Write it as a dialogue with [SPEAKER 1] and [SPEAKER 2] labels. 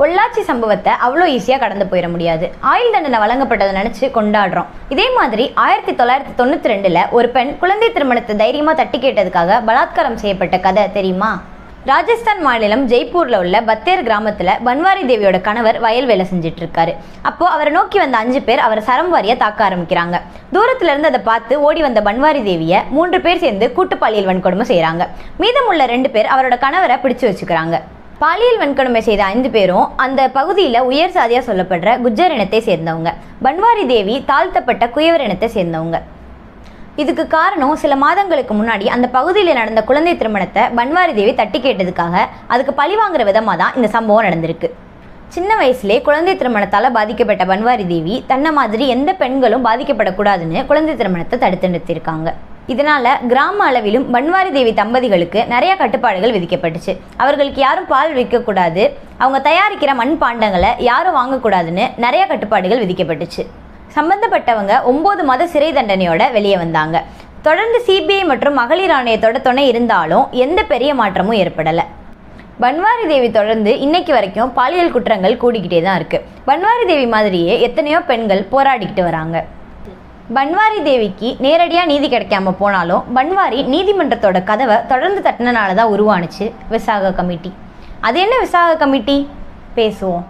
[SPEAKER 1] பொள்ளாச்சி சம்பவத்தை அவ்வளோ ஈஸியாக கடந்து போயிட முடியாது. ஆயுள் தண்டனை வழங்கப்பட்டதை நினச்சி கொண்டாடுறோம். இதே மாதிரி ஆயிரத்தி தொள்ளாயிரத்தி தொண்ணூற்றி ரெண்டில் ஒரு பெண் குழந்தை திருமணத்தை தைரியமாக தட்டி கேட்டதுக்காக பலாத்காரம் செய்யப்பட்ட கதை தெரியுமா? ராஜஸ்தான் மாநிலம் ஜெய்ப்பூரில் உள்ள பத்தேர் கிராமத்தில் பன்வாரி தேவியோட கணவர் வயல் வேலை செஞ்சுட்டு இருக்காரு அப்போ அவரை நோக்கி வந்த அஞ்சு பேர் அவரை சரம் வாரியை தாக்க ஆரம்பிக்கிறாங்க. தூரத்துல இருந்து அதை பார்த்து ஓடி வந்த பன்வாரி தேவியை மூன்று பேர் சேர்ந்து கூட்டுப்பாளியல் வன்கொடுமை செய்கிறாங்க மீதமுள்ள ரெண்டு பேர் அவரோட கணவரை பிடிச்சு வச்சுக்கிறாங்க. பாலியல் வன்கொடுமை செய்த ஐந்து பேரும் அந்த பகுதியில் உயர் சாதியாக சொல்லப்படுற குஜர் இனத்தை சேர்ந்தவங்க. பன்வாரி தேவி தாழ்த்தப்பட்ட குயவர் இனத்தை சேர்ந்தவங்க. இதுக்கு காரணம் சில மாதங்களுக்கு முன்னாடி அந்த பகுதியில் நடந்த குழந்தை திருமணத்தை பன்வாரி தேவி தட்டி கேட்டதுக்காக அதுக்கு பழி வாங்குற விதமாக தான் இந்த சம்பவம் நடந்திருக்கு. சின்ன வயசுலேயே குழந்தை திருமணத்தால் பாதிக்கப்பட்ட பன்வாரி தேவி தன்னை மாதிரி எந்த பெண்களும் பாதிக்கப்படக்கூடாதுன்னு குழந்தை திருமணத்தை தடுத்து நிறுத்தியிருக்காங்க. இதனால கிராம அளவிலும் பன்வாரி தேவி தம்பதிகளுக்கு நிறைய கட்டுப்பாடுகள் விதிக்கப்பட்டுச்சு. அவர்களுக்கு யாரும் பால் விற்கக்கூடாது அவங்க தயாரிக்கிற மண் பாண்டங்களை யாரும் வாங்கக்கூடாதுன்னு நிறைய கட்டுப்பாடுகள் விதிக்கப்பட்டுச்சு. சம்பந்தப்பட்டவங்க ஒன்பது மாத சிறை தண்டனையோட வெளியே வந்தாங்க. தொடர்ந்து சிபிஐ மற்றும் மகளிர் ஆணையத்தோட துணை இருந்தாலும் எந்த பெரிய மாற்றமும் ஏற்படலை. பன்வாரி தேவி தொடர்ந்து இன்னைக்கு வரைக்கும் பாலியல் குற்றங்கள் கூடிக்கிட்டே தான் இருக்கு. பன்வாரி தேவி மாதிரியே எத்தனையோ பெண்கள் போராடிக்கிட்டு வராங்க. பன்வாரி தேவிக்கு நேரடியாக நீதி கிடைக்காம போனாலும் பன்வாரி நீதிமன்றத்தோட கதவை தொடர்ந்து தட்டினனால தான் உருவானுச்சு விசாக கமிட்டி. அது என்ன விசாக கமிட்டி? பேசுவோம்.